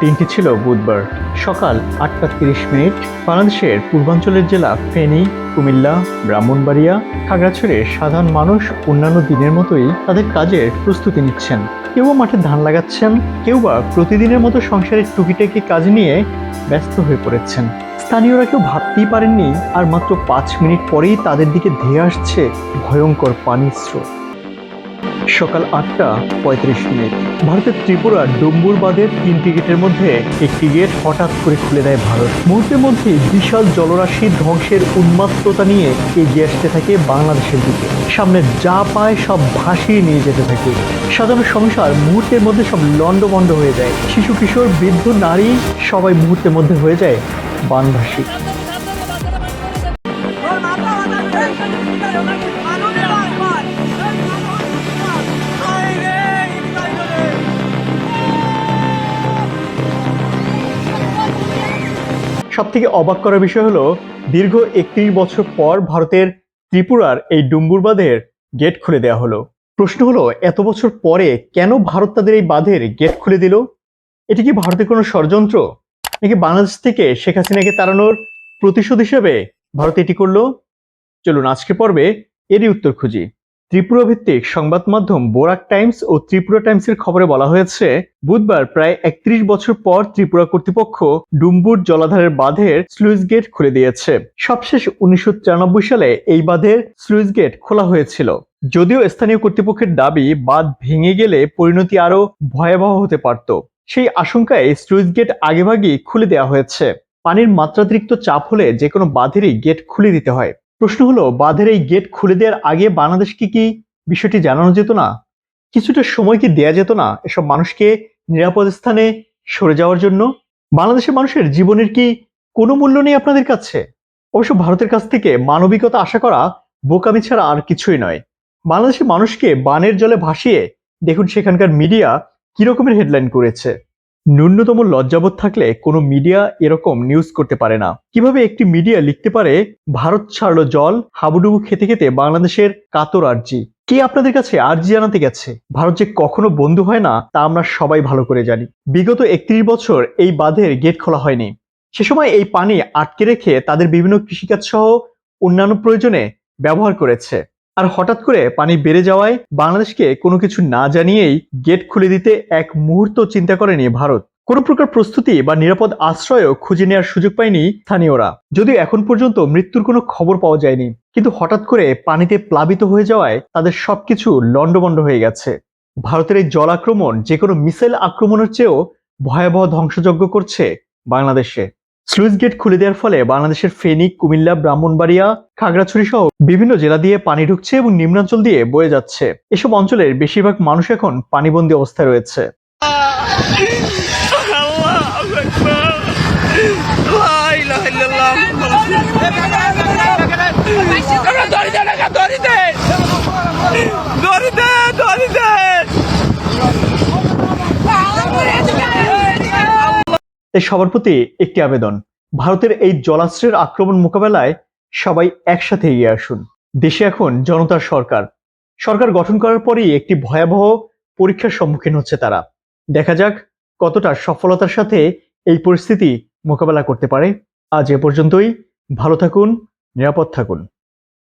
দিনটি ছিল বুধবার, সকাল আটটা তিরিশ মিনিট। বাংলাদেশের পূর্বাঞ্চলের জেলা ফেনী, কুমিল্লা, ব্রাহ্মণবাড়িয়া, খাগড়াছড়ির সাধারণ মানুষ অন্যান্য দিনের মতোই তাদের কাজের প্রস্তুতি নিচ্ছেন। কেউ মাঠে ধান লাগাচ্ছেন, কেউ বা প্রতিদিনের মতো সংসারের টুকিটাকি কাজ নিয়ে ব্যস্ত হয়ে পড়েছেন। স্থানীয়রা কেউ ভাবতেই পারেননি, আর মাত্র পাঁচ মিনিট পরেই তাদের দিকে ধেয়ে আসছে ভয়ঙ্কর পানির স্রোত। সকাল আটটা পঁয়ত্রিশ মিনিট। ভারতের ত্রিপুরার ডম্বুর বাঁধের তিনটি গেটের মধ্যে একটি গেট হঠাৎ করে খুলে দেয় ভারত। মুহূর্তের মধ্যে বিশাল জলরাশি ধ্বংসের উন্মাত্ততা নিয়ে এগিয়ে আসতে থাকে বাংলাদেশের দিকে। সামনে যা পায় সব ভাসিয়ে নিয়ে যেতে থাকে। সাধারণ সংসার মুহূর্তের মধ্যে সব লণ্ডভণ্ড হয়ে যায়। শিশু, কিশোর, বৃদ্ধ, নারী সবাই মুহূর্তের মধ্যে হয়ে যায় বানভাসী। সব থেকে অবাক করার বিষয় হলো, দীর্ঘ একত্রিশ বছর পর ভারতের ত্রিপুরার এই ডুম্বুর বাঁধের গেট খুলে দেওয়া হলো। প্রশ্ন হলো, এত বছর পরে কেন ভারত তাদের এই বাঁধের গেট খুলে দিল? এটি কি ভারতের কোনো ষড়যন্ত্র? নাকি বাংলাদেশ থেকে শেখ হাসিনাকে তাড়ানোর প্রতিশোধ হিসেবে ভারত এটি করল? চলুন আজকে পর্বে এরই উত্তর খুঁজি। ত্রিপুরা ভিত্তিক সংবাদ মাধ্যম বোরাক টাইমস ও ত্রিপুরা টাইমসের খবরে বলা হয়েছে, বুধবার প্রায় একত্রিশ বছর পর ত্রিপুরা কর্তৃপক্ষ ডুম্বুর জলাধারের বাঁধের স্লুইস গেট খুলে দিয়েছে। সবশেষ উনিশশো তিরানব্বই সালে এই বাঁধের স্লুইস গেট খোলা হয়েছিল। যদিও স্থানীয় কর্তৃপক্ষের দাবি, বাঁধ ভেঙে গেলে পরিণতি আরও ভয়াবহ হতে পারত। সেই আশঙ্কায় স্লুইস গেট আগেভাগেই খুলে দেওয়া হয়েছে। পানির মাত্রাতিরিক্ত চাপ হলে যে কোনো বাঁধেরই গেট খুলে দিতে হয়। প্রশ্ন হলো, বাঁধের এই গেট খুলে দেওয়ার আগে বাংলাদেশকে কি বিষয়টি জানানো যেত না? কিছুটা সময় কি দেয়া যেত না এসব মানুষকে নিরাপদ স্থানে সরে যাওয়ার জন্য? বাংলাদেশের মানুষের জীবনের কি কোনো মূল্য নেই আপনাদের কাছে? অবশ্য ভারতের কাছ থেকে মানবিকতা আশা করা বোকামি ছাড়া আর কিছুই নয়। বাংলাদেশের মানুষকে বানের জলে ভাসিয়ে দেখুন সেখানকার মিডিয়া কি রকমের হেডলাইন করেছে। ন্যূনতম লজ্জাবোধ থাকলে কোনো মিডিয়া এরকম নিউজ করতে পারে না। কীভাবে একটি মিডিয়া লিখতে পারে, ভারত ছাড়লো জল, হাবুডুবু খেতে খেতে বাংলাদেশের কাতর আর্জি। কে আপনাদের কাছে আর্জি জানাতে গেছে? ভারত যে কখনো বন্ধু হয় না, তা আমরা সবাই ভালো করে জানি। বিগত একত্রিশ বছর এই বাঁধের গেট খোলা হয়নি। সে সময় এই পানি আটকে রেখে তাদের বিভিন্ন কৃষিকাজ সহ অন্যান্য প্রয়োজনে ব্যবহার করেছে। আর হঠাৎ করে পানি বেড়ে যাওয়ায় বাংলাদেশকে কোনো কিছু না জানিয়েই গেট খুলে দিতে এক মুহূর্ত চিন্তা করেনি ভারত। কোনো প্রকার প্রস্তুতি বা নিরাপদ আশ্রয়ও খুঁজে নেওয়ার সুযোগ পায়নি স্থানীয়রা। যদিও এখন পর্যন্ত মৃত্যুর কোনো খবর পাওয়া যায়নি, কিন্তু হঠাৎ করে পানিতে প্লাবিত হয়ে যাওয়ায় তাদের সবকিছু লণ্ডভণ্ড হয়ে গেছে। ভারতের এই জল আক্রমণ যে কোনো মিসাইল আক্রমণের চেয়েও ভয়াবহ ধ্বংসযজ্ঞ করছে বাংলাদেশে। স্লুইস গেট খুলে দেওয়ার ফলে বাংলাদেশের ফেনী কুমিল্লা ব্রাহ্মণবাড়িয়া খাগড়াছড়ি সহ বিভিন্ন জেলা দিয়ে পানি ঢুকছে এবং নিম্নাঞ্চল দিয়ে বয়ে যাচ্ছে এসব অঞ্চলের বেশিরভাগ মানুষ এখন পানিবন্দী অবস্থায় রয়েছে ধরি দে তাই সবার প্রতি একটি আবেদন। ভারতের এই জলাশ্রের আক্রমণ মোকাবেলায় সবাই একসাথে এগিয়ে আসুন। দেশে এখন জনতার সরকার। সরকার গঠন করার পরেই একটি ভয়াবহ পরীক্ষার সম্মুখীন হচ্ছে তারা। দেখা যাক কতটা সফলতার সাথে এই পরিস্থিতি মোকাবেলা করতে পারে। আজ এ পর্যন্তই। ভালো থাকুন, নিরাপদ থাকুন।